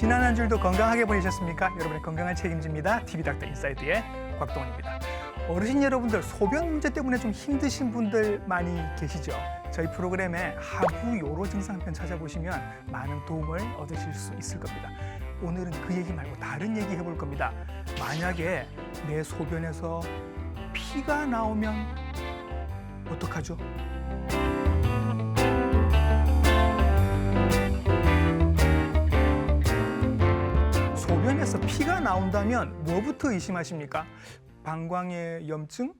지난 한 주일도 건강하게 보내셨습니까? 여러분의 건강을 책임집니다. TV 닥터 인사이드의 곽동원입니다. 어르신 여러분들 소변 문제 때문에 좀 힘드신 분들 많이 계시죠? 저희 프로그램에 하부 요로 증상편 찾아보시면 많은 도움을 얻으실 수 있을 겁니다. 오늘은 그 얘기 말고 다른 얘기 해볼 겁니다. 만약에 내 소변에서 피가 나오면 어떡하죠? 소변에서 피가 나온다면 뭐부터 의심하십니까? 방광의 염증,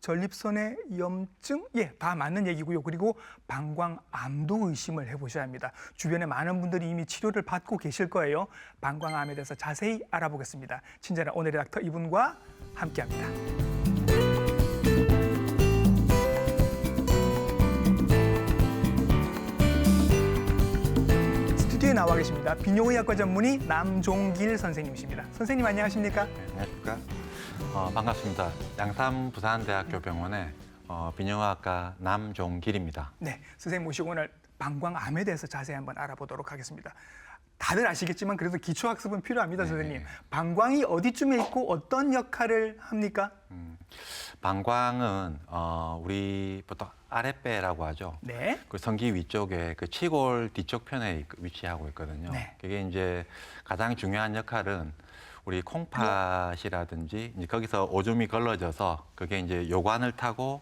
전립선의 염증, 예, 다 맞는 얘기고요. 그리고 방광암도 의심을 해보셔야 합니다. 주변에 많은 분들이 이미 치료를 받고 계실 거예요. 방광암에 대해서 자세히 알아보겠습니다. 친절한 오늘의 닥터 이분과 함께합니다. 나와 계십니다. 비뇨의학과 전문의 남종길 선생님이십니다. 선생님 안녕하십니까? 안녕하십니까. 어, 반갑습니다. 양산 부산대학교 병원의 어, 비뇨학과 남종길입니다. 네, 선생님 모시고 오늘 방광암에 대해서 자세히 한번 알아보도록 하겠습니다. 다들 아시겠지만 그래도 기초학습은 필요합니다, 선생님. 방광이 어디쯤에 있고 어떤 역할을 합니까? 방광은 어, 우리 보통 아랫배라고 하죠. 네, 그 성기 위쪽에 그 치골 뒤쪽 편에 있- 위치하고 있거든요. 네. 그게 이제 가장 중요한 역할은 우리 콩팥이라든지 이제 거기서 오줌이 걸러져서 그게 이제 요관을 타고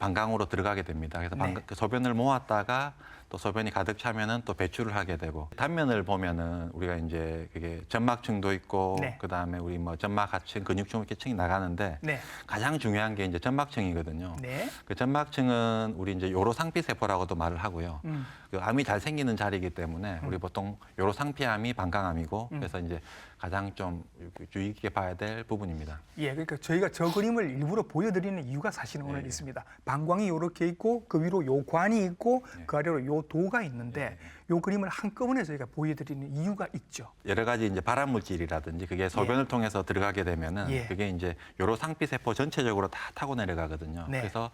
방광으로 들어가게 됩니다. 그래서 방, 네. 그 소변을 모았다가 또 소변이 가득 차면은 또 배출을 하게 되고 단면을 보면은 우리가 이제 그게 점막층도 있고 네. 그다음에 우리 뭐 점막 하층, 근육층 이렇게 층이 나가는데 네, 가장 중요한 게 이제 점막층이거든요. 네. 그 점막층은 우리 이제 요로상피 세포라고도 말을 하고요. 음. 그 암이 잘 생기는 자리이기 때문에 우리 보통 요로 상피암이 방광암이고 음. 그래서 이제 가장 좀 주의 깊게 봐야 될 부분입니다. 예, 그러니까 저희가 저 그림을 일부러 보여드리는 이유가 사실은 오늘 예, 예. 있습니다. 방광이 이렇게 있고 그 위로 요 관이 있고 예. 그 아래로 요 도가 있는데 요 그림을 한꺼번에 저희가 보여드리는 이유가 있죠. 여러 가지 이제 발암 물질이라든지 그게 소변을 통해서 들어가게 되면은 예. 그게 이제 요로 상피 세포 전체적으로 다 타고 내려가거든요. 네. 음. 그래서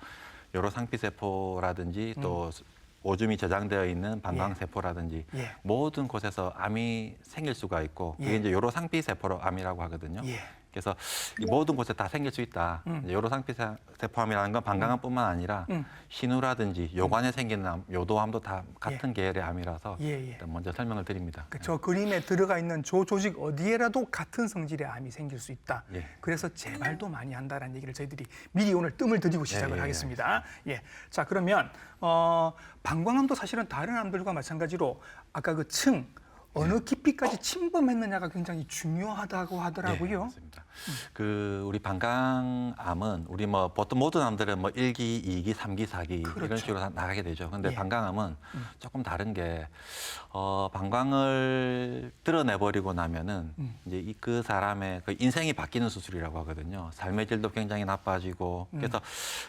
요로상피 세포라든지 또 오줌이 저장되어 있는 방광 예. 세포라든지 예. 모든 곳에서 암이 생길 수가 있고 그게 예. 이제 요로상피 세포로 암이라고 하거든요. 예. 그래서 이 모든 곳에 다 생길 수 있다. 음. 이제 요로상피 세- 세포암이라는 건 방광암뿐만 아니라 음. 신우라든지 요관에 생기는 암, 요도암도 다 같은 계열의 암이라서 예, 예. 일단 먼저 설명을 드립니다. 그 저 그림에 들어가 있는 조 조직 어디에라도 같은 성질의 암이 생길 수 있다. 예. 그래서 재발도 많이 한다라는 얘기를 저희들이 미리 오늘 뜸을 들이고 시작을 예, 예, 하겠습니다. 예. 자 그러면 어, 방광암도 사실은 다른 암들과 마찬가지로 아까 그 층 어느 깊이까지 침범했느냐가 굉장히 중요하다고 하더라고요. 네, 맞습니다. 그 우리 방광암은 우리 뭐 보통 모든 암들은 뭐 1기, 2기, 3기, 4기 이런 그렇죠. 식으로 다 나가게 되죠. 근데 예. 방광암은 조금 다른 게 어, 방광을 드러내 버리고 나면은 음. 이제 이 그 사람의 그 인생이 바뀌는 수술이라고 하거든요. 삶의 질도 굉장히 나빠지고 그래서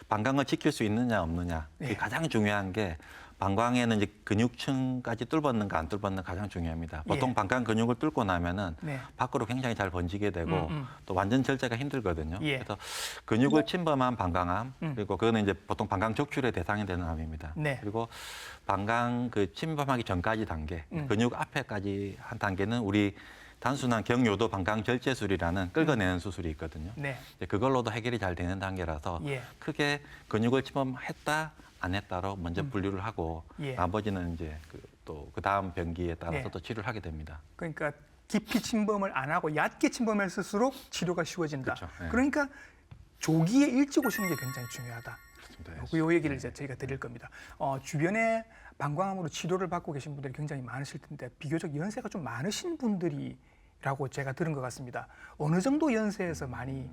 방광을 지킬 수 있느냐 없느냐 음. 예. 가장 중요한 게 방광에는 이제 근육층까지 뚫었는가 안 뚫었는가 가장 중요합니다. 보통 예. 방광 근육을 뚫고 나면은 네. 밖으로 굉장히 잘 번지게 되고 음, 음. 또 완전 절제가 힘들거든요. 예. 그래서 근육을 침범한 방광암 음. 그리고 그거는 이제 보통 방광 적출의 대상이 되는 암입니다. 네. 그리고 방광 그 침범하기 전까지 단계 음. 근육 앞에까지 한 단계는 우리 단순한 경요도 방광 절제술이라는 끌어내는 수술이 있거든요. 네. 이제 그걸로도 해결이 잘 되는 단계라서 예. 크게 근육을 침범했다 안 했다로 먼저 분류를 하고 음. 예. 나머지는 이제 또그 다음 병기에 따라서 네. 또 치료를 하게 됩니다. 그러니까 깊이 침범을 안 하고 얕게 침범했을수록 치료가 쉬워진다. 그렇죠. 예. 그러니까 조기에 일찍 오시는 게 굉장히 중요하다. 그렇습니다. 요 얘기를 이제 저희가 드릴 겁니다. 어, 주변에 방광암으로 치료를 받고 계신 분들이 굉장히 많으실 텐데 비교적 연세가 좀 많으신 분들이라고 제가 들은 것 같습니다. 어느 정도 연세에서 많이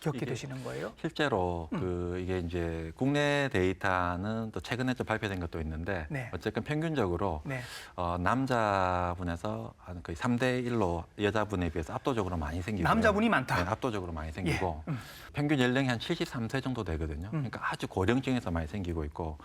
겪게 되시는 거예요? 실제로 음. 그 이게 이제 국내 데이터는 또 최근에 좀 발표된 것도 있는데 네. 어쨌든 평균적으로 네. 어, 남자분에서 한 거의 3대 1로 여자분에 비해서 압도적으로 많이 생기고 남자분이 많다. 네, 압도적으로 많이 생기고 예. 음. 평균 연령이 한 73세 정도 되거든요. 그러니까 아주 고령층에서 많이 생기고 있고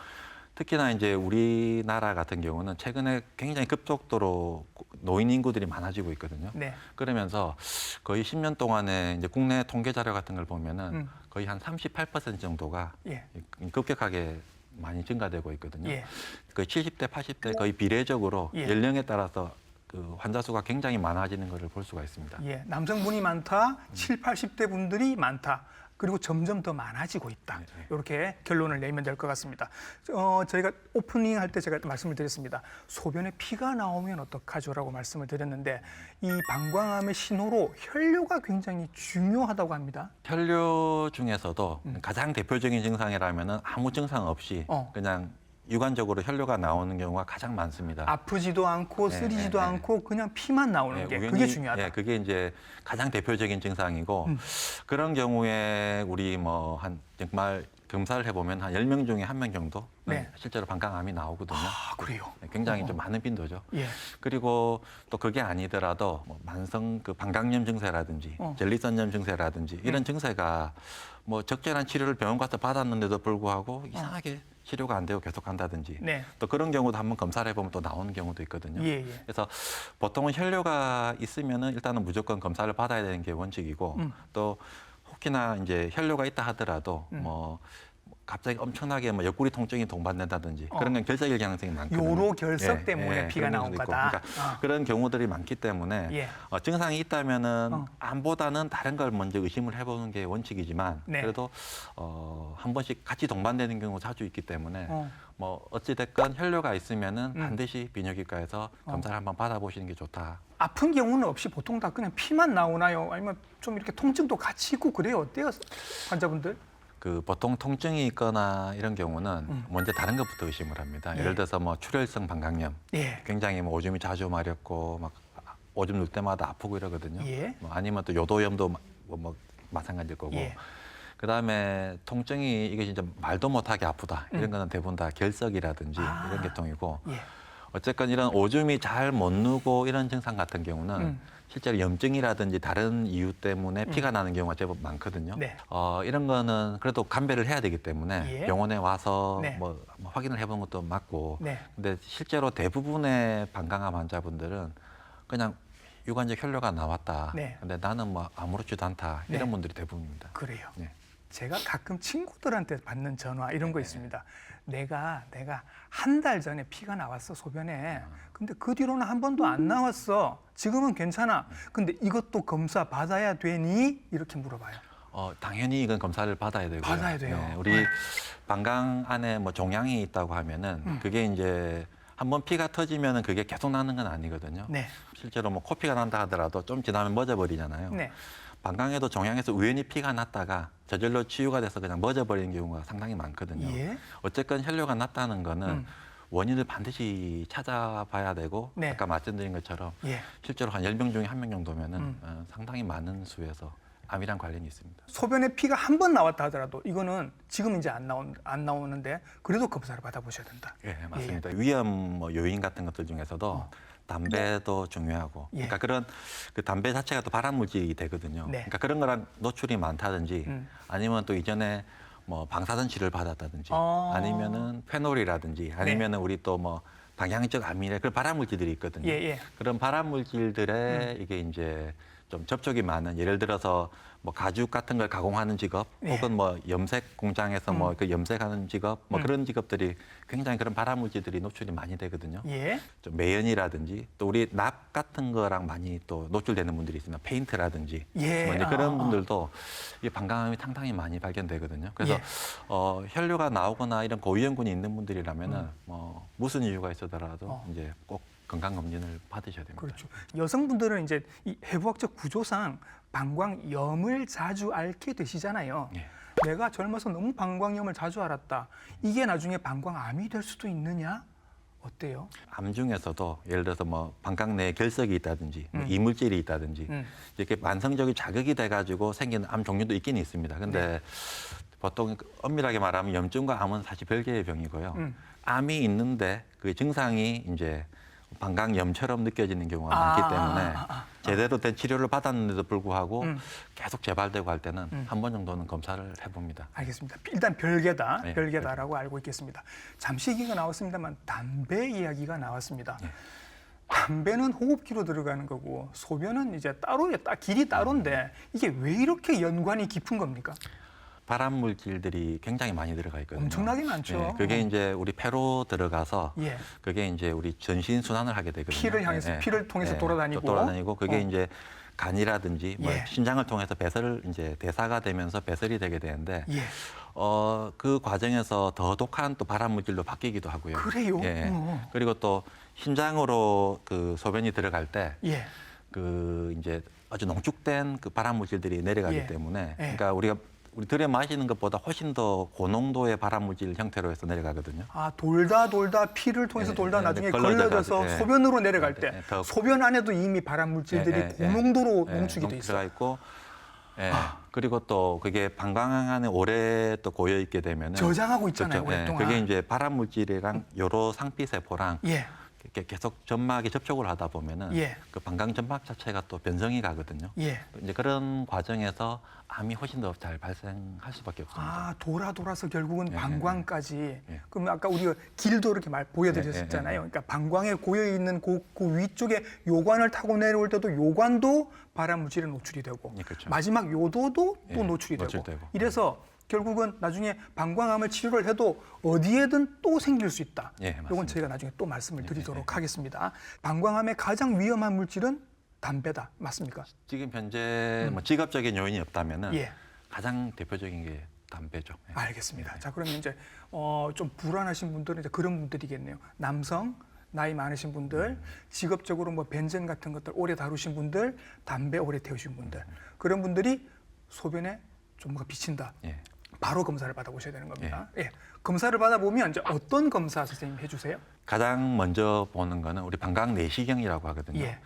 특히나 이제 우리나라 같은 경우는 최근에 굉장히 급속도로 노인 인구들이 많아지고 있거든요. 네. 그러면서 거의 10년 동안에 이제 국내 통계 자료 같은 걸 보면은 음. 거의 한 38% 정도가 예. 급격하게 많이 증가되고 있거든요. 예. 거의 70대, 80대 거의 비례적으로 예. 연령에 따라서 그 환자 수가 굉장히 많아지는 것을 볼 수가 있습니다. 예, 남성분이 많다, 7, 80대 분들이 많다. 그리고 점점 더 많아지고 있다. 네, 네. 이렇게 결론을 내면 될 것 같습니다. 어, 저희가 오프닝 할 때 제가 말씀을 드렸습니다. 소변에 피가 나오면 어떡하죠라고 말씀을 드렸는데 이 방광암의 신호로 혈뇨가 굉장히 중요하다고 합니다. 혈뇨 중에서도 가장 대표적인 증상이라면은 아무 증상 없이 어. 그냥 유관적으로 혈뇨가 나오는 경우가 가장 많습니다. 아프지도 않고 네, 쓰리지도 네, 네. 않고 그냥 피만 나오는 예, 게 우연히- 그게 중요하다. 예, 그게 이제 가장 대표적인 증상이고 그런 경우에 우리 뭐 한 정말 검사를 해보면 한 10명 중에 한 명 정도 네. 실제로 방광암이 나오거든요. 아, 그래요. 네, 굉장히 어허. 좀 많은 빈도죠. 예. 그리고 또 그게 아니더라도 뭐 만성 그 방광염 증세라든지 어. 젤리선염 증세라든지 이런 증세가 뭐 적절한 치료를 병원 가서 받았는데도 불구하고 이상하게 치료가 안 되고 계속 간다든지 네. 또 그런 경우도 한번 검사를 해보면 또 나오는 경우도 있거든요. 예, 예. 그래서 보통은 혈뇨가 있으면은 일단은 무조건 검사를 받아야 되는 게 원칙이고 음. 또 혹시나 이제 혈뇨가 있다 하더라도 음. 뭐 갑자기 엄청나게 뭐 옆구리 통증이 동반된다든지 어. 그런 건 결석일 가능성이 많거든요. 요로 결석 때문에 피가 그런 나온 경우도 있고. 거다. 그러니까 어. 그런 경우들이 많기 때문에 예. 어, 증상이 있다면은 어. 암보다는 다른 걸 먼저 의심을 해보는 게 원칙이지만 네. 그래도 어, 한 번씩 같이 동반되는 경우 자주 있기 때문에 어. 뭐 어찌 됐건 혈뇨가 있으면은 음. 반드시 비뇨기과에서 어. 검사를 한번 받아보시는 게 좋다. 아픈 경우는 없이 보통 다 그냥 피만 나오나요? 아니면 좀 이렇게 통증도 같이 있고 그래요? 어때요? 환자분들? 그 보통 통증이 있거나 이런 경우는 음. 먼저 다른 것부터 의심을 합니다. 예. 예를 들어서 뭐 출혈성 방광염, 예. 굉장히 뭐 오줌이 자주 마렵고 막 오줌 누를 때마다 아프고 이러거든요. 예. 뭐 아니면 또 요도염도 마- 뭐, 뭐 마찬가지일 거고. 예. 그다음에 통증이 이게 진짜 말도 못하게 아프다. 이런 음. 거는 대부분 다 결석이라든지 아. 이런 계통이고 예. 어쨌건 이런 오줌이 잘 못 누고 이런 증상 같은 경우는 음. 실제로 염증이라든지 다른 이유 때문에 음. 피가 나는 경우가 제법 많거든요. 네. 어, 이런 거는 그래도 감배를 해야 되기 때문에 예. 병원에 와서 네. 뭐, 뭐 확인을 해보는 것도 맞고 네. 근데 실제로 대부분의 방광암 환자분들은 그냥 유관적 혈뇨가 나왔다. 네. 근데 나는 뭐 아무렇지도 않다. 네. 이런 분들이 대부분입니다. 그래요. 네. 제가 가끔 친구들한테 받는 전화 이런 거 있습니다. 내가 내가 한 달 전에 피가 나왔어 소변에. 근데 그 뒤로는 한 번도 안 나왔어. 지금은 괜찮아. 근데 이것도 검사 받아야 되니? 이렇게 물어봐요. 어, 당연히 이건 검사를 받아야 되고요. 받아야 돼요. 네, 우리 네. 방광 안에 뭐 종양이 있다고 하면은 음. 그게 이제 한번 피가 터지면은 그게 계속 나는 건 아니거든요. 네. 실제로 뭐 코피가 난다 하더라도 좀 지나면 멎어버리잖아요. 네. 방광에도 종양에서 우연히 피가 났다가 저절로 치유가 돼서 그냥 멎어버리는 경우가 상당히 많거든요. 예. 어쨌건 혈뇨가 났다는 거는 음. 원인을 반드시 찾아봐야 되고 네. 아까 말씀드린 것처럼 예. 실제로 한 10명 중에 한 명 정도면은 음. 어, 상당히 많은 수에서 암이랑 관련이 있습니다. 소변에 피가 한 번 나왔다 하더라도 이거는 지금 이제 안 나온 안 나오는데 그래도 검사를 받아보셔야 된다. 예, 맞습니다. 위험 뭐 요인 같은 것들 중에서도 어. 담배도 중요하고, 예. 그러니까 그런 그 담배 자체가 또 발암 물질이 되거든요. 네. 그러니까 그런 거랑 노출이 많다든지, 음. 아니면 또 이전에 뭐 방사선 치료를 받았다든지, 어. 네. 아니면은 페놀이라든지, 아니면은 우리 또 뭐 방향적 암이래 그런 발암 물질들이 있거든요. 예, 예. 그런 발암 물질들에 이게 이제 좀 접촉이 많은 예를 들어서 뭐 가죽 같은 걸 가공하는 직업 예. 혹은 뭐 염색 공장에서 뭐그 염색하는 직업 뭐 음. 그런 직업들이 굉장히 그런 발암 물질들이 노출이 많이 되거든요. 예. 좀 매연이라든지 또 우리 납 같은 거랑 많이 또 노출되는 분들이 있습니다. 페인트라든지 예. 뭐 이제 아, 그런 아. 분들도 이 방광암이 상당히 많이 발견되거든요. 그래서 예. 어, 혈뇨가 나오거나 이런 고위험군이 있는 분들이라면은 음. 뭐 무슨 이유가 있어더라도 어. 이제 꼭 건강 검진을 받으셔야 됩니다. 그렇죠. 여성분들은 이제 이 해부학적 구조상 방광염을 자주 앓게 되시잖아요. 예. 내가 젊어서 너무 방광염을 자주 앓았다. 이게 나중에 방광암이 될 수도 있느냐? 어때요? 암 중에서도 예를 들어서 뭐 방광 내에 결석이 있다든지 뭐 음. 이물질이 있다든지 음. 이렇게 만성적인 자극이 돼가지고 생기는 암 종류도 있긴 있습니다. 근데 네. 보통 엄밀하게 말하면 염증과 암은 사실 별개의 병이고요. 음. 암이 있는데 그 증상이 이제 방광염처럼 느껴지는 경우가 아, 많기 때문에 아, 아, 아. 제대로 된 치료를 받았는데도 불구하고 음. 계속 재발되고 할 때는 음. 한번 정도는 검사를 해봅니다. 알겠습니다. 일단 별개다, 네, 별개다라고 알고 있겠습니다. 잠시 얘기가 나왔습니다만 담배 이야기가 나왔습니다. 네. 담배는 호흡기로 들어가는 거고 소변은 이제 따로 딱 길이 따로인데 이게 왜 이렇게 연관이 깊은 겁니까? 발암 물질들이 굉장히 많이 들어가 있거든요. 엄청나게 많죠. 예, 그게 이제 우리 폐로 들어가서 예. 그게 이제 우리 전신 순환을 하게 되거든요. 피를 향해서, 피를 통해서 돌아다니고. 또 돌아다니고 그게 어. 이제 간이라든지 뭐 예. 신장을 통해서 배설 이제 대사가 되면서 배설이 되게 되는데 예. 어, 그 과정에서 더 독한 또 발암 물질로 바뀌기도 하고요. 그래요? 예. 어. 그리고 또 심장으로 그 소변이 들어갈 때 예. 그 이제 아주 농축된 그 발암 물질들이 내려가기 예. 때문에 예. 그러니까 우리가 우리 들여 마시는 것보다 훨씬 더 고농도의 발암 물질 형태로 해서 내려가거든요. 아 돌다 돌다 피를 통해서 예, 돌다 예, 나중에 걸러져가지고, 걸러져서 예. 소변으로 내려갈 때 예, 더- 소변 안에도 이미 발암 물질들이 예, 예, 예. 고농도로 예, 농축이 농- 돼 있어요. 있고 예. 아. 그리고 또 그게 방광 안에 오래 또 고여 있게 되면은 저장하고 있잖아요, 오랫동안. 그게 이제 발암 물질이랑 여러 상피 세포랑 예. 이렇게 계속 점막에 접촉을 하다 보면은 예. 그 방광 점막 자체가 또 변성이 가거든요. 예. 이제 그런 과정에서 암이 훨씬 더 잘 발생할 수밖에 없습니다. 아 돌아 돌아서 결국은 예, 방광까지. 예. 그러면 아까 우리가 길도 이렇게 말 보여드렸었잖아요. 예, 예, 그러니까 방광에 고여 있는 그, 그 위쪽에 요관을 타고 내려올 때도 요관도 발암 물질에 노출이 되고 예, 그렇죠. 마지막 요도도 또 예, 노출이 되고. 노출되고. 이래서 결국은 나중에 방광암을 치료를 해도 어디에든 또 생길 수 있다. 예, 이건. 제가 나중에 또 말씀을 예, 드리도록 하겠습니다. 방광암의 가장 위험한 물질은 담배다. 맞습니까? 지금 현재 뭐 직업적인 요인이 없다면은 음. 예. 가장 대표적인 게 담배죠. 예. 알겠습니다. 자, 그러면 이제 어, 좀 불안하신 분들은 이제 그런 분들이겠네요. 남성, 나이 많으신 분들, 직업적으로 뭐 벤젠 같은 것들 오래 다루신 분들, 담배 오래 태우신 분들, 그런 분들이 소변에 좀 뭐가 비친다. 예. 바로 검사를 받아보셔야 되는 겁니다. 예. 검사를 받아보면 이제 어떤 검사 선생님 해주세요? 가장 먼저 보는 거는 우리 방광 내시경이라고 하거든요. 예.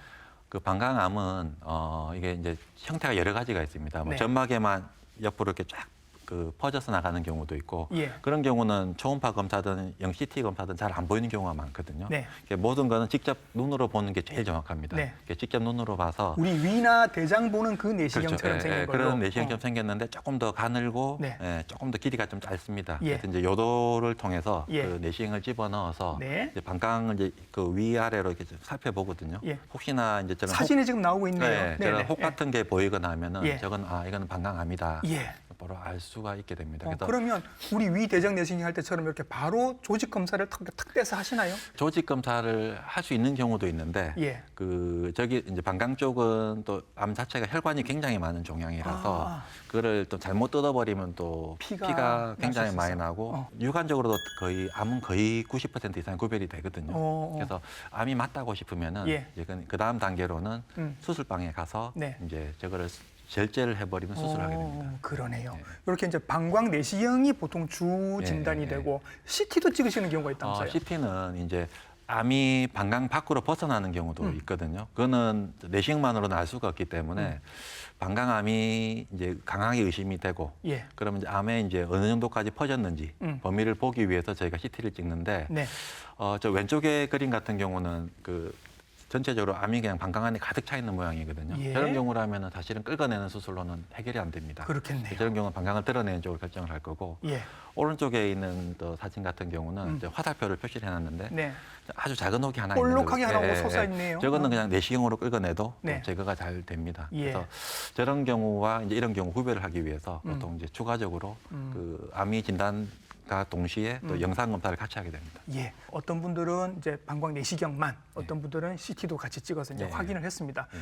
그 방광암은 어 이게 이제 형태가 여러 가지가 있습니다. 뭐 네. 점막에만 옆으로 이렇게 쫙 그 퍼져서 나가는 경우도 있고 예. 그런 경우는 초음파 검사든 영 CT 검사든 잘 안 보이는 경우가 많거든요. 네. 모든 거는 직접 눈으로 보는 게 제일 정확합니다. 네. 직접 눈으로 봐서 우리 위나 대장 보는 그 내시경처럼 그렇죠. 예, 생긴 예, 걸로. 그런 내시경처럼 어. 생겼는데 조금 더 가늘고 네. 예, 조금 더 길이가 좀 짧습니다. 예. 그래서 이제 요도를 통해서 예. 그 내시경을 집어 넣어서 네. 이제 방광을 이제 그 위아래로 이렇게 좀 살펴보거든요. 예. 혹시나 이제 저는 사진이 지금 나오고 있네요. 네, 저런 네네. 혹 같은 게 보이거나 하면은 예. 저건 아 이거는 방광암이다. 예. 바로 알 수가 있게 됩니다. 어, 그러면 우리 위 대장 내시경 할 때처럼 이렇게 바로 조직 검사를 탁, 탁 떼서 하시나요? 조직 검사를 할 수 있는 경우도 있는데 예. 그 저기 이제 방광 쪽은 또 암 자체가 혈관이 굉장히 많은 종양이라서 아. 그거를 또 잘못 뜯어버리면 또 피가 피가, 굉장히. 많이 나고 어. 유관적으로도 거의 암은 거의 90% 이상 구별이 되거든요. 어, 어. 그래서 암이 맞다고 싶으면은 예. 이제 그 다음 단계로는 음. 수술방에 가서 네. 이제 저거를 절제를 해버리는 수술을 하게 됩니다. 어, 그러네요. 네. 이렇게 이제 방광 내시경이 보통 주 진단이 예, 예, 예. 되고 CT도 찍으시는 경우가 있다면서요? 어, CT는 이제 암이 방광 밖으로 벗어나는 경우도 음. 있거든요. 그거는 내시경만으로는 알 수가 없기 때문에 음. 방광암이 이제 강하게 의심이 되고 예. 그러면 이제 암에 이제 어느 정도까지 퍼졌는지 음. 범위를 보기 위해서 저희가 CT를 찍는데 네. 어, 저 왼쪽의 그림 같은 경우는 그 전체적으로 암이 그냥 방광 안에 가득 차 있는 모양이거든요. 예. 저런 경우라면 사실은 끌어내는 수술로는 해결이 안 됩니다. 그렇겠네요. 저런 경우는 방광을 드러내는 쪽으로 결정을 할 거고 예. 오른쪽에 있는 또 사진 같은 경우는 음. 이제 화살표를 표시를 해놨는데 네. 아주 작은 혹이 하나 볼록하게 있는 하나 거예요. 솟아 있네요. 저거는 어. 그냥 내시경으로 끌어내도 또 네. 제거가 잘 됩니다. 예. 그래서 저런 경우와 이제 이런 경우 구별을 하기 위해서 음. 보통 이제 추가적으로 음. 그 암이 진단 과 동시에 또 음. 영상 검사를 같이 하게 됩니다. 예. 어떤 분들은 이제 방광 내시경만, 어떤 분들은 CT도 같이 찍어서 이제 예, 확인을 했습니다. 예.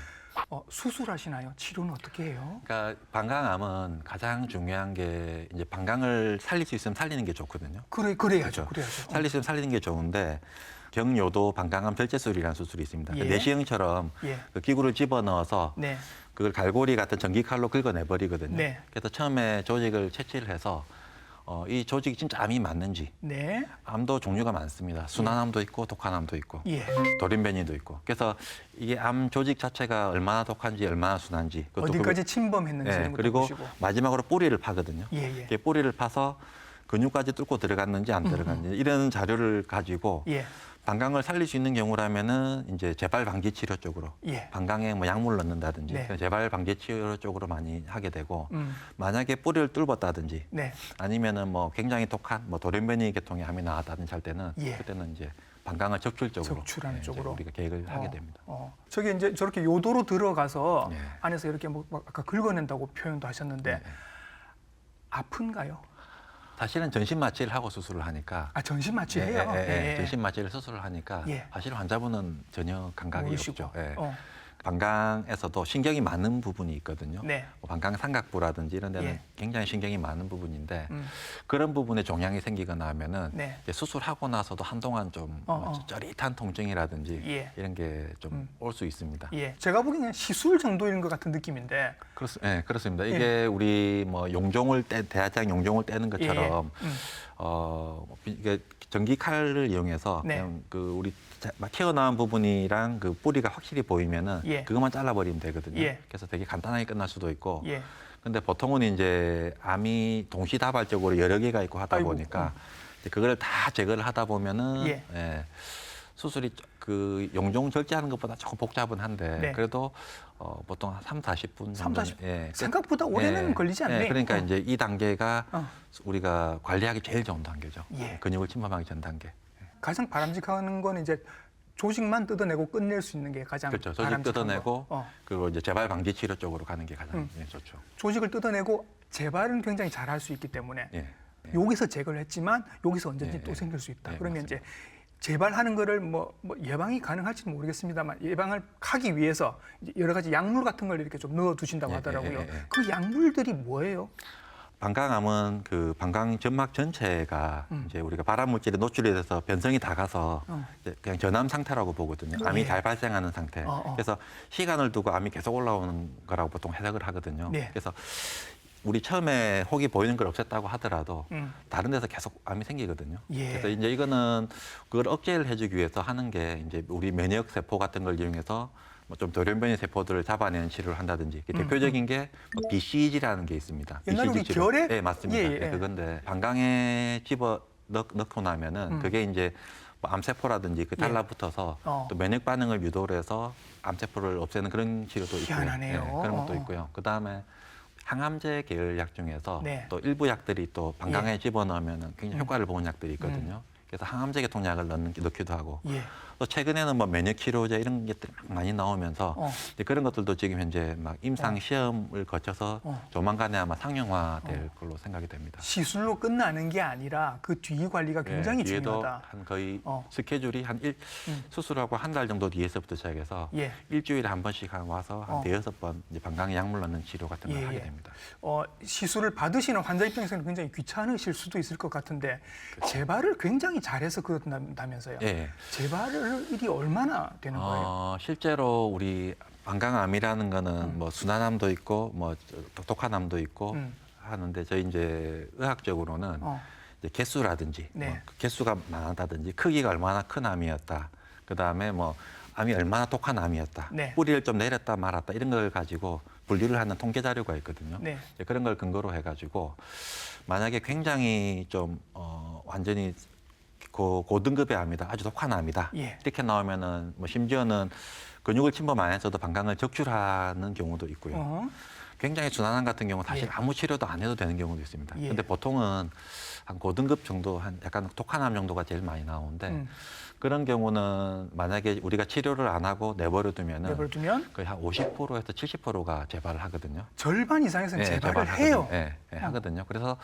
어, 수술하시나요? 치료는 어떻게 해요? 그러니까 방광암은 가장 중요한 게 이제 방광을 살릴 수 있으면 살리는 게 좋거든요. 그래 그래야죠. 그렇죠. 그래야죠. 어. 살릴 수 있으면 살리는 게 좋은데 경요도 방광암 절제술이라는 수술이 있습니다. 그 예. 내시경처럼 예. 그 기구를 집어넣어서 네. 그걸 갈고리 같은 전기 칼로 긁어내 버리거든요. 네. 그래서 처음에 조직을 채취를 해서 어, 이 조직이 진짜 암이 맞는지 네. 암도 종류가 많습니다. 순환암도 있고 독한암도 있고 예. 돌연변이도 있고 그래서 이게 암 조직 자체가 얼마나 독한지 얼마나 순한지 그것도 어디까지 그- 침범했는지 예, 이런 것도 그리고 보시고. 마지막으로 뿌리를 파거든요. 예, 예. 이게 뿌리를 파서 근육까지 뚫고 들어갔는지 안 들어갔는지 이런 자료를 가지고 예. 방광을 살릴 수 있는 경우라면은 이제 재발 방지 치료 쪽으로 예. 방광에 뭐 약물 넣는다든지 네. 재발 방지 치료 쪽으로 많이 하게 되고 음. 만약에 뿌리를 뚫었다든지 네. 아니면은 뭐 굉장히 독한 뭐 돌연변이 계통의 암이 나왔다든지 할 때는 예. 그때는 이제 방광을 적출적으로 적출하는 예, 이제 쪽으로. 우리가 계획을 하게 어, 됩니다. 어. 저기 이제 저렇게 요도로 들어가서 네. 안에서 이렇게 뭐 아까 긁어낸다고 표현도 하셨는데 네. 아픈가요? 사실은 전신 마취를 하고 수술을 하니까 아 전신 마취해요. 예, 예, 예. 예. 전신 마취를 수술을 하니까 예. 사실 환자분은 전혀 감각이 모르시고. 없죠. 예. 어. 방광에서도 신경이 많은 부분이 있거든요. 네. 뭐 방광 삼각부라든지 이런 데는 예. 굉장히 신경이 많은 부분인데 음. 그런 부분에 종양이 생기거나 하면은 네. 이제 수술하고 나서도 한동안 좀 어, 뭐 어. 쩌릿한 통증이라든지 예. 이런 게좀 음. 올수 있습니다. 예. 제가 보기에는 시술 정도인 것 같은 느낌인데. 그렇, 예, 그렇습니다. 이게 우리 뭐 용종을 떼 대하장 용종을 떼는 예, 예. 것처럼 음. 어 이게 전기 칼을 이용해서 네. 그냥 그 우리 자- 막 튀어나온 부분이랑 그 뿌리가 확실히 보이면은 예. 그것만 잘라버리면 되거든요. 예. 그래서 되게 간단하게 끝날 수도 있고. 예. 근데 보통은 이제 암이 동시다발적으로 여러 개가 있고 하다 아이고, 보니까 이제 그걸 다 제거를 하다 보면은 예. 예, 수술이 그 용종 절제하는 것보다 조금 복잡은 한데 네. 그래도 어, 보통 한 3, 40분 3, 정도 40 예. 생각보다 오래는 예. 걸리지 않네. 예, 그러니까 어. 이제 이 단계가 어. 우리가 관리하기 제일 좋은 단계죠. 예. 근육을 침범하기 전 단계. 가장 바람직한 거는 이제 조직만 뜯어내고 끝낼 수 있는 게 가장 그렇죠. 조직 바람직한 뜯어내고 거. 어. 그리고 이제 재발 방지 치료 쪽으로 가는 게 가장 음. 예, 좋죠. 조직을 뜯어내고 재발은 굉장히 잘 할 수 있기 때문에 예. 여기서 제거를 했지만 여기서 언제든지 예, 또 예. 생길 수 있다. 예, 그러면 맞습니다. 이제 재발하는 거를 뭐, 뭐 예방이 가능할지는 모르겠습니다만 예방을 하기 위해서 여러 가지 약물 같은 걸 이렇게 좀 넣어 두신다고 예, 예, 하더라고요. 예, 예. 그 약물들이 뭐예요? 방광암은 그 방광 점막 전체가 음. 이제 우리가 발암 물질에 노출이 돼서 변성이 다 가서 어. 이제 그냥 전암 상태라고 보거든요. 암이 예. 잘 발생하는 상태. 어, 어. 그래서 시간을 두고 암이 계속 올라오는 거라고 보통 해석을 하거든요. 네. 그래서 우리 처음에 혹이 보이는 걸 없앴다고 하더라도 음. 다른 데서 계속 암이 생기거든요. 예. 그래서 이제 이거는 그걸 억제를 해주기 위해서 하는 게 이제 우리 면역 세포 같은 걸 이용해서 뭐좀 돌연변이 세포들을 잡아내는 치료를 한다든지 그 음, 대표적인 게 뭐 BCG라는 게 있습니다. 옛날에 우리 BCG 치료. 결핵? 네 맞습니다. 예, 예. 네, 그건데 방광에 집어 넣, 넣고 나면은 음. 그게 이제 뭐 암세포라든지 그 예. 달라붙어서 어. 또 면역 반응을 유도를 해서 암세포를 없애는 그런 치료도 있고요. 희한하네요. 네, 그런 것도 어. 있고요. 그 다음에 항암제 계열 약 중에서 네. 또 일부 약들이 또 방광에 예. 집어넣으면 굉장히 음. 효과를 보는 약들이 있거든요. 그래서 항암제 계통약을 넣는, 넣기도 하고 예. 또 최근에는 뭐 면역 치료제 이런 것들이 막 많이 나오면서 어. 이제 그런 것들도 지금 현재 막 임상 시험을 거쳐서 어. 조만간에 아마 상용화될 걸로 생각이 됩니다. 시술로 끝나는 게 아니라 그 뒤 관리가 굉장히 예, 뒤에도 중요하다. 한 거의 어. 스케줄이 한 일, 음. 수술하고 한 달 정도 뒤에서부터 시작해서 예. 일주일에 한 번씩 한 와서 한 어. 대여섯 번 이제 방광에 약물 넣는 치료 같은 걸 예, 하게 예. 됩니다. 어, 시술을 받으시는 환자 입장에서는 굉장히 귀찮으실 수도 있을 것 같은데 재발을 굉장히 잘해서 그런다면서요. 그렇죠. 예. 재발을 일이 얼마나 되는 거예요? 어, 실제로 우리 방광암이라는 거는 뭐 순환암도 있고 뭐 독특한 암도 있고 음. 하는데 저희 이제 의학적으로는 어. 이제 개수라든지 네. 뭐 개수가 많다든지 크기가 얼마나 큰 암이었다. 그 다음에 뭐 암이 얼마나 독한 암이었다. 네. 뿌리를 좀 내렸다 말았다 이런 걸 가지고 분류를 하는 통계 자료가 있거든요. 네. 이제 그런 걸 근거로 해가지고 만약에 굉장히 좀 어, 완전히 고, 고등급의 암이다, 아주 독한 암이다 예. 이렇게 나오면은 뭐 심지어는 근육을 침범 안 해서도 방광을 적출하는 경우도 있고요. 어. 굉장히 순환암 같은 경우 는 사실 예. 아무 치료도 안 해도 되는 경우도 있습니다. 예. 근데 보통은 한 고등급 정도, 한 약간 독한 암 정도가 제일 많이 나오는데 음. 그런 경우는 만약에 우리가 치료를 안 하고 내버려 두면은 내버려 두면 거의 한 50%에서 70%가 재발을 하거든요. 절반 이상에서는 예, 재발을. 해요. 예, 예, 어. 하거든요. 그래서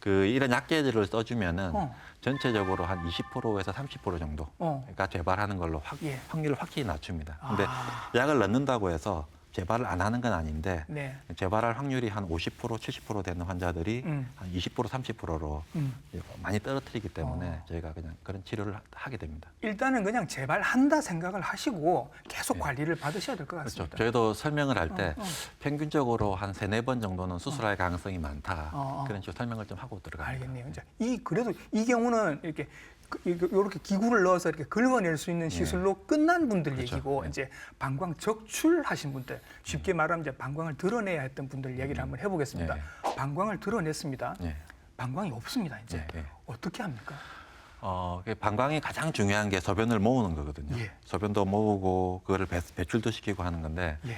그 이런 약제들을 써주면은 어. 전체적으로 한 20%에서 30% 정도. 어. 그러니까 재발하는 걸로 확, 예. 확률을 확실히 낮춥니다. 근데 아. 약을 넣는다고 해서 재발을 안 하는 건 아닌데 네. 재발할 확률이 한 50% 70% 되는 환자들이 음. 한 20% 30%로 음. 많이 떨어뜨리기 때문에 어. 저희가 그냥 그런 치료를 하- 하게 됩니다. 일단은 그냥 재발한다 생각을 하시고 계속 예. 관리를 받으셔야 될것 그렇죠. 같습니다. 저희도 설명을 할때 어, 어. 평균적으로 한 세네 번 정도는 수술할 가능성이 많다. 어, 어. 그런 식으로 설명을 좀 하고 들어갑니다. 알겠네요. 이제 이 그래도 이 경우는 이렇게 그- 이렇게 기구를 넣어서 이렇게 긁어낼 수 있는 시술로 끝난 분들 네. 그렇죠. 얘기고 네. 이제 방광 적출하신 분들 쉽게 말하면 이제 방광을 드러내야 했던 분들 얘기를 한번 해보겠습니다. 네. 방광을 드러냈습니다. 예. 방광이 없습니다. 이제 네, 네. 어떻게 합니까? 어, 그 방광이 가장 중요한 게 소변을 모으는 거거든요. 예. 소변도 모으고 그거를 배, 배출도 시키고 하는 건데 예,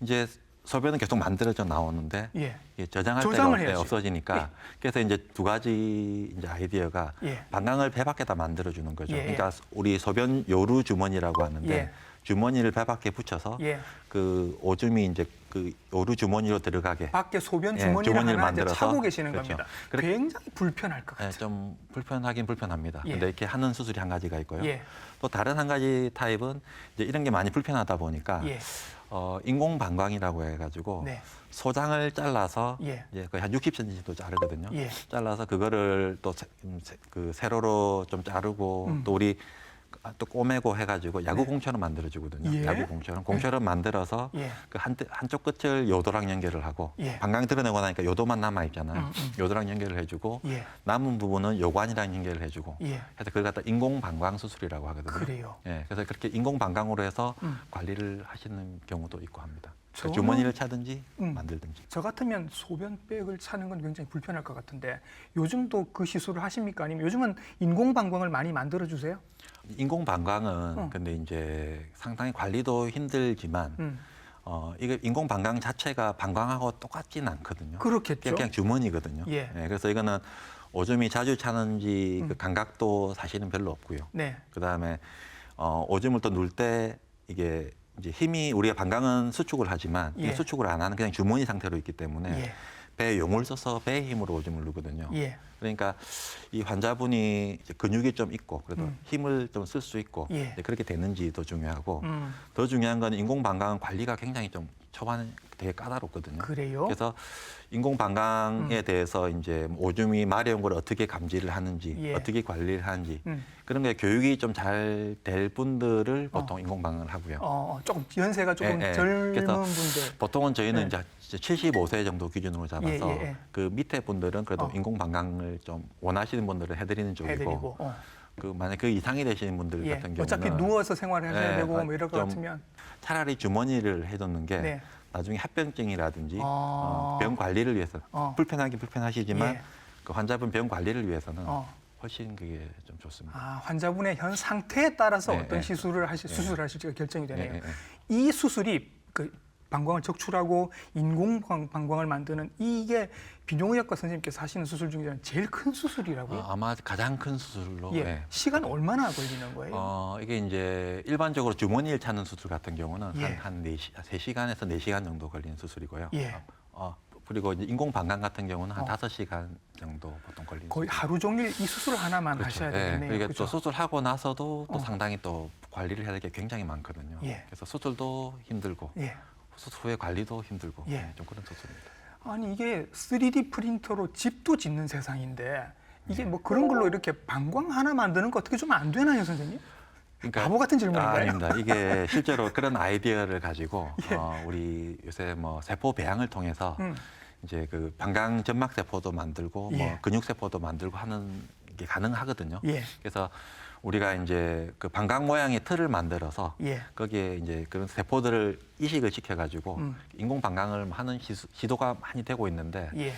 이제 소변은 계속 만들어져 나오는데 예, 이게 저장할 저장을 데가 해야지. 없어지니까 그래서 이제 두 가지 이제 아이디어가 예. 방광을 배 밖에다 만들어 주는 거죠. 예, 예. 그러니까 우리 소변 요루 주머니라고 하는데 예. 주머니를 배 밖에 붙여서 예. 그 오줌이 이제 그 오류 주머니로 들어가게 밖에 소변 예, 주머니를, 주머니를 하나 만들어서. 차고 계시는 그렇죠. 겁니다. 그렇게- 굉장히 불편할 것 예, 같아요. 좀 불편하긴 불편합니다. 예. 근데 이렇게 하는 수술이 한 가지가 있고요. 예. 또 다른 한 가지 타입은 이제 이런 게 많이 불편하다 보니까 예. 어, 인공 방광이라고 해가지고 네. 소장을 잘라서 예. 이제 거의 한 60cm 정도 자르거든요. 예. 잘라서 그거를 또 그 세로로 좀 자르고 음. 또 우리 아, 또 꼬매고 해가지고 야구 공처럼 만들어주거든요. 예. 야구 공처럼 공처럼 만들어서 예. 그 한, 한쪽 끝을 요도랑 연결을 하고 예. 방광 드러내고 나니까 요도만 남아 있잖아요. 음, 음. 요도랑 연결을 해주고 예. 남은 부분은 요관이랑 연결을 해주고 예. 해서 그걸 갖다 인공 방광 수술이라고 하거든요. 그래요. 예, 그래서 그렇게 인공 방광으로 해서 음. 관리를 하시는 경우도 있고 합니다. 그 저는- 주머니를 차든지 음. 만들든지. 저 같으면 소변백을 차는 건 굉장히 불편할 것 같은데 요즘도 그 시술을 하십니까? 아니면 요즘은 인공 방광을 많이 만들어 주세요? 인공 방광은 어. 근데 이제 상당히 관리도 힘들지만 음. 어 이거 인공 방광 자체가 방광하고 똑같지는 않거든요. 그렇겠죠. 그냥, 주머니거든요. 예. 그래서 이거는 오줌이 자주 차는지 음. 그 감각도 사실은 별로 없고요. 네. 그다음에 어 오줌을 또 누울 때 이게 이제 힘이 우리가 방광은 수축을 하지만 이 예. 수축을 안 하는 그냥 주머니 상태로 있기 때문에 예. 배에 용을 써서 배의 힘으로 오줌을 누거든요. 예. 그러니까 이 환자분이 이제 근육이 좀 있고 그래도 음. 힘을 좀 쓸 수 있고 예. 이제 그렇게 되는지도 중요하고 음. 더 중요한 건 인공 방광 관리가 굉장히 좀 초반에 되게 까다롭거든요. 그래요? 그래서 인공 방광에 음. 대해서 이제 뭐 오줌이 마려운 걸 어떻게 감지를 하는지 예. 어떻게 관리를 하는지 음. 그런 게 교육이 좀 잘 될 분들을 어. 보통 인공 방광을 하고요. 어, 조금 연세가 조금 예, 예. 젊은 그래서 분들. 보통은 저희는 네. 이제 75세 정도 기준으로 잡아서 예, 예, 예. 그 밑에 분들은 그래도 어. 인공 방광을 좀 원하시는 분들은 해드리는 쪽이고 해드리고. 어. 그 만약 그 이상이 되시는 분들 예. 같은 경우는 어차피 누워서 생활하셔야 예, 되고 아, 뭐 이럴 것좀 같으면. 차라리 주머니를 해놓는 게 네. 나중에 합병증이라든지 어. 어, 병 관리를 위해서 어. 불편하긴 불편하시지만 예. 그 환자분 병 관리를 위해서는 어. 훨씬 그게 좀 좋습니다. 아, 환자분의 현 상태에 따라서 네, 어떤 네. 시술을 하실 네. 수술을 하실지가 결정이 되네요. 예, 예, 예. 이 수술이 그 방광을 적출하고 인공 방- 방광을 만드는 이게 비뇨의학과 선생님께서 하시는 수술 중에는 제일 큰 수술이라고요? 어, 아마 가장 큰 수술로 예. 예. 시간 얼마나 걸리는 거예요? 어, 이게 이제 일반적으로 주머니를 찾는 수술 같은 경우는 예. 한, 한 4시, 3시간에서 4시간 정도 걸리는 수술이고요. 예. 어, 그리고 인공 방광 같은 경우는 한 어. 다섯 시간 정도 보통 걸리는 거의 수술. 하루 종일 이 수술 하나만 그렇죠. 하셔야 예, 되겠네요. 이게 그죠? 또 수술하고 나서도 또 어. 상당히 또 관리를 해야 될 게 굉장히 많거든요. 예. 그래서 수술도 힘들고 예. 후에 관리도 힘들고 예. 네, 좀 그런 수술입니다. 아니 이게 3D 프린터로 집도 짓는 세상인데 이게 네. 뭐 그런 걸로 이렇게 방광 하나 만드는 거 어떻게 좀 안 되나요, 선생님? 그러니까 바보 같은 질문인가요? 아, 아닙니다. 이게 실제로 그런 아이디어를 가지고 예. 어, 우리 요새 뭐 세포 배양을 통해서 음. 이제 그 방광 점막 세포도 만들고 예. 뭐 근육 세포도 만들고 하는 게 가능하거든요. 예. 그래서 우리가 이제 그 방광 모양의 틀을 만들어서 예. 거기에 이제 그런 세포들을 이식을 시켜가지고 음. 인공 방광을 하는 시수- 시도가 많이 되고 있는데 예.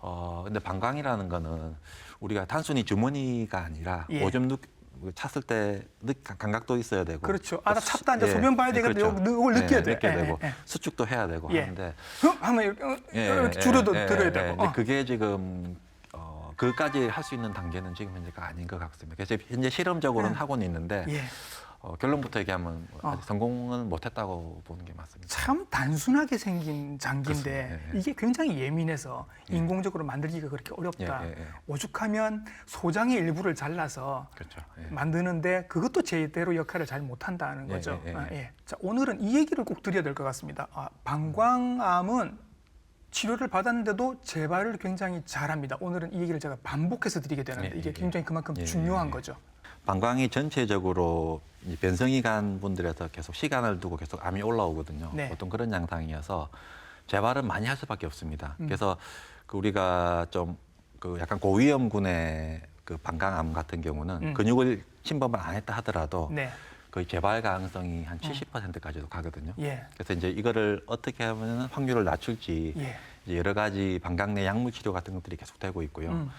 어 근데 방광이라는 거는 우리가 단순히 주머니가 아니라 예. 오줌 누 찼을 때 느, 감각도 있어야 되고 그렇죠. 또 아, 나 수- 찼다. 이제 소변 봐야 되겠는데 이걸 느껴야 돼. 느껴야 예, 되고 예, 예. 수축도 해야 되고 예. 하는데 흠 하면 이렇게, 어, 예, 이렇게 예, 줄여도 예, 들어야 예, 되고. 예. 어. 근데 그게 지금 어, 그까지 할 수 있는 단계는 지금 현재가 아닌 것 같습니다. 그래서 현재 실험적으로는 예. 하고는 있는데 예. 어, 결론부터 얘기하면 어. 아직 성공은 못했다고 보는 게 맞습니다. 참 단순하게 생긴 장기인데. 예, 예. 이게 굉장히 예민해서 예. 인공적으로 만들기가 그렇게 어렵다. 예, 예, 예. 오죽하면 소장의 일부를 잘라서 그렇죠. 예. 만드는데 그것도 제대로 역할을 잘 못한다는 예, 거죠. 예, 예, 아, 예. 예. 자, 오늘은 이 얘기를 꼭 드려야 될 것 같습니다. 아, 방광암은 치료를 받았는데도 재발을 굉장히 잘합니다. 오늘은 이 얘기를 제가 반복해서 드리게 되는데 예, 이게 예, 굉장히 그만큼 예, 중요한 예. 거죠. 방광이 전체적으로 변성이 간 분들에서 계속 시간을 두고 계속 암이 올라오거든요. 네. 보통 그런 양상이어서 재발은 많이 할 수밖에 없습니다. 음. 그래서 그 우리가 좀 그 약간 고위험군의 그 방광암 같은 경우는 음. 근육을 침범을 안 했다 하더라도 네. 거의 재발 가능성이 한 70%까지도 가거든요. 예. 그래서 이제 이거를 어떻게 하면 확률을 낮출지 예. 이제 여러 가지 방광 내 약물 치료 같은 것들이 계속되고 있고요. 음.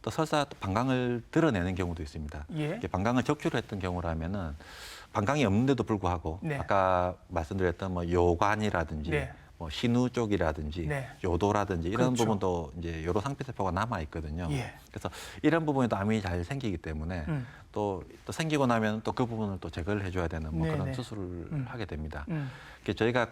또 설사 또 방광을 드러내는 경우도 있습니다. 예. 이렇게 방광을 적출을 했던 경우라면은 방광이 없는데도 불구하고 네. 아까 말씀드렸던 뭐 요관이라든지 네. 뭐 신우 쪽이라든지 네. 요도라든지 이런 그렇죠. 부분도 이제 요로 상피세포가 남아 있거든요. 예. 그래서 이런 부분에도 암이 잘 생기기 때문에 음. 또, 또 생기고 나면 또 그 부분을 또 제거를 해줘야 되는 뭐 네, 그런 네. 수술을 음. 하게 됩니다. 음. 그 저희가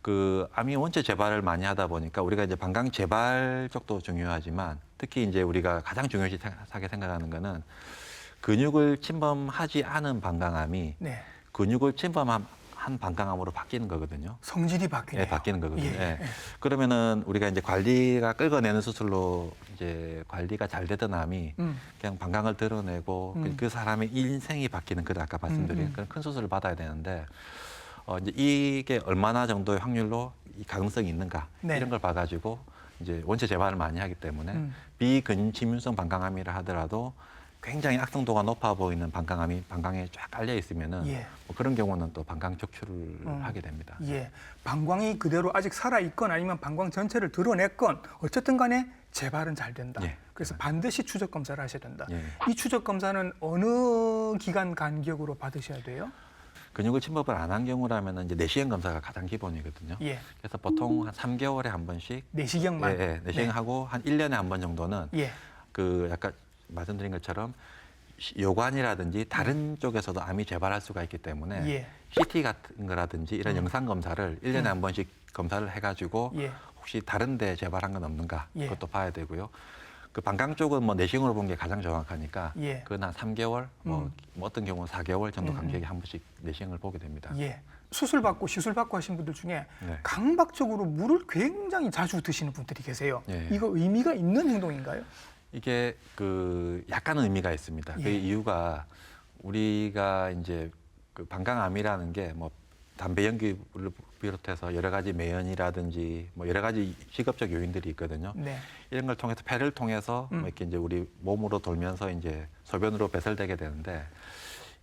그 암이 원체 재발을 많이 하다 보니까 우리가 이제 방광 재발 쪽도 중요하지만 특히 이제 우리가 가장 중요시하게 생각하는 거는 근육을 침범하지 않은 방광암이 네. 근육을 침범한 한 방광암으로 바뀌는 거거든요. 성질이 바뀌네요. 예, 바뀌는 거거든요. 예, 예. 예. 그러면은 우리가 이제 관리가 끌어내는 수술로 이제 관리가 잘 되던 암이 음. 그냥 방광을 드러내고 그- 음. 그 사람의 인생이 바뀌는 그 아까 말씀드린 음, 음. 그런 큰 수술을 받아야 되는데 어 이제 이게 얼마나 정도의 확률로 이 가능성이 있는가 네. 이런 걸 봐가지고 이제 원체 재발을 많이 하기 때문에 음. 비근침윤성 방광암이라 하더라도 굉장히 악성도가 높아 보이는 방광암이 방광에 쫙 깔려 있으면은 예. 뭐 그런 경우는 또 방광 척출을 음. 하게 됩니다. 예. 방광이 그대로 아직 살아 있건 아니면 방광 전체를 드러냈건 어쨌든 간에 재발은 잘 된다. 예. 그래서 반드시 추적 검사를 하셔야 된다. 예. 이 추적 검사는 어느 기간 간격으로 받으셔야 돼요? 근육을 침범을 안 한 경우라면은 이제 내시경 검사가 가장 기본이거든요. 예. 그래서 보통 한 3개월에 한 번씩 내시경만. 예, 예, 내시경 하고 한 1년에 한 번 정도는 예. 그 약간 말씀드린 것처럼 시- 요관이라든지 다른 쪽에서도 암이 재발할 수가 있기 때문에 예. CT 같은 거라든지 이런 음. 영상 검사를 1년에 음. 한 번씩 검사를 해가지고 예. 혹시 다른 데 재발한 건 없는가 예. 그것도 봐야 되고요. 그 방광 쪽은 뭐 내시경으로 본 게 가장 정확하니까 예. 그건 한 3개월, 뭐, 음. 뭐 어떤 경우는 4개월 정도 음, 음. 간격에 한 번씩 내시경을 보게 됩니다. 예. 수술 받고 시술 받고 하신 분들 중에 네. 강박적으로 물을 굉장히 자주 드시는 분들이 계세요. 예. 이거 의미가 있는 행동인가요? 이게 그 약간 의미가 있습니다. 그 예. 이유가 우리가 이제 그 방광암이라는 게 뭐 담배 연기를 비롯해서 여러 가지 매연이라든지 뭐 여러 가지 직업적 요인들이 있거든요. 네. 이런 걸 통해서 폐를 통해서 음. 뭐 이렇게 이제 우리 몸으로 돌면서 이제 소변으로 배설되게 되는데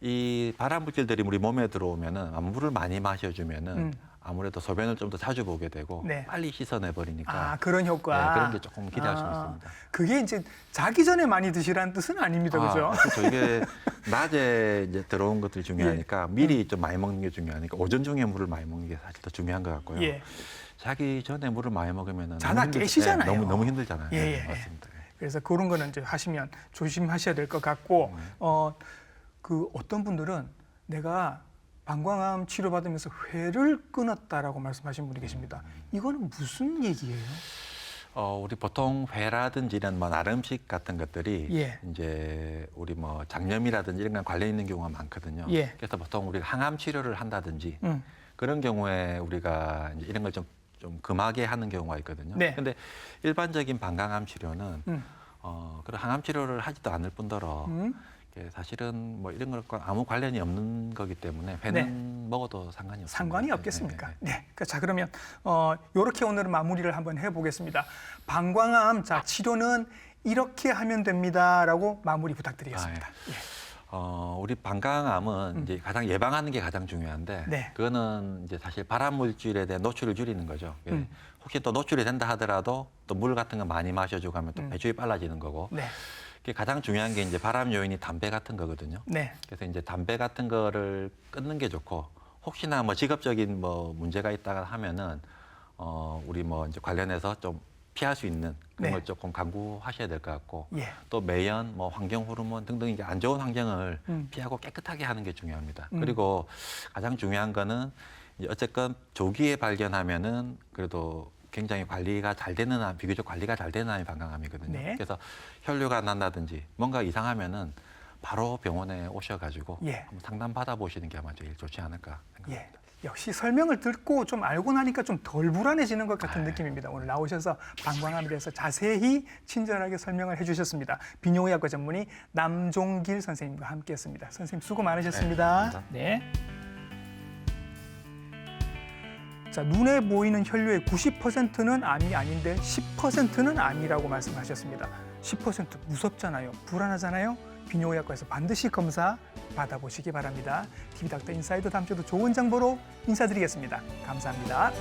이 발암 물질들이 우리 몸에 들어오면은 아, 물을 많이 마셔주면은 음. 아무래도 소변을 좀 더 자주 보게 되고 네. 빨리 씻어내 버리니까 아, 그런 효과. 네, 그런 게 조금 기대할 수 아, 있습니다. 그게 이제 자기 전에 많이 드시라는 뜻은 아닙니다. 그죠? 아, 그렇죠. 이게 낮에 이제 들어온 것들이 중요하니까 예. 미리 좀 많이 먹는 게 중요하니까 오전 중에 물을 많이 먹는 게 사실 더 중요한 것 같고요. 예. 자기 전에 물을 많이 먹으면은 자다 깨시잖아요. 네, 너무 너무 힘들잖아요. 예, 네, 예. 맞습니다. 예. 그래서 그런 거는 이제 하시면 조심하셔야 될 것 같고 음. 어그 어떤 분들은 내가 방광암 치료받으면서 회를 끊었다라고 말씀하신 분이 계십니다. 이거는 무슨 얘기예요? 어, 우리 보통 회라든지 이런 뭐 나름식 같은 것들이 예. 이제 우리 뭐 장염이라든지 이런 건 관련 있는 경우가 많거든요. 예. 그래서 보통 우리가 항암 치료를 한다든지 음. 그런 경우에 우리가 이제 이런 걸좀 좀 금하게 하는 경우가 있거든요. 네. 근데 일반적인 방광암 치료는 음. 어, 그런 항암 치료를 하지도 않을 뿐더러 음. 이게 사실은 뭐 이런 것과 아무 관련이 없는 거기 때문에 회는 먹어도 상관이 없습니다. 상관이 네, 없겠습니까? 네, 네. 네. 그자 그러면 어 요렇게 오늘은 마무리를 한번 해보겠습니다. 방광암 자 치료는 이렇게 하면 됩니다라고 마무리 부탁드리겠습니다. 예. 어, 우리 방광암은 음. 이제 가장 예방하는 게 가장 중요한데 네. 그거는 이제 사실 발암 물질에 대한 노출을 줄이는 거죠. 예. 음. 혹시 또 노출이 된다 하더라도 또 물 같은 거 많이 마셔주고 하면 또 음. 배출이 빨라지는 거고 네. 가장 중요한 게 이제 발암 요인이 담배 같은 거거든요. 네. 그래서 이제 담배 같은 거를 끊는 게 좋고 혹시나 뭐 직업적인 뭐 문제가 있다가 하면은 어 우리 뭐 이제 관련해서 좀 피할 수 있는 그런 네. 걸 조금 강구하셔야 될 것 같고 예. 또 매연, 뭐 환경 호르몬 등등 이게 안 좋은 환경을 음. 피하고 깨끗하게 하는 게 중요합니다. 음. 그리고 가장 중요한 거는 이제 어쨌건 조기에 발견하면은 그래도 굉장히 관리가 잘 되는 암, 비교적 관리가 잘 되는 암이 방광암이거든요. 네. 그래서 혈류가 난다든지 뭔가 이상하면은 바로 병원에 오셔가지고 예. 한번 상담 받아보시는 게 아마 제일 좋지 않을까 생각합니다. 예. 역시 설명을 듣고 좀 알고 나니까 좀 덜 불안해지는 것 같은 아유. 느낌입니다. 오늘 나오셔서 방광암에 대해서 자세히 친절하게 설명을 해주셨습니다. 비뇨의학과 전문의 남종길 선생님과 함께했습니다. 선생님 수고 많으셨습니다. 네, 네. 자, 눈에 보이는 혈류의 90%는 암이 아닌데 10%는 암이라고 말씀하셨습니다. 10% 무섭잖아요. 불안하잖아요. 비뇨의학과에서 반드시 검사 받아보시기 바랍니다. TV닥터 인사이드 다음 주도 좋은 정보로 인사드리겠습니다. 감사합니다.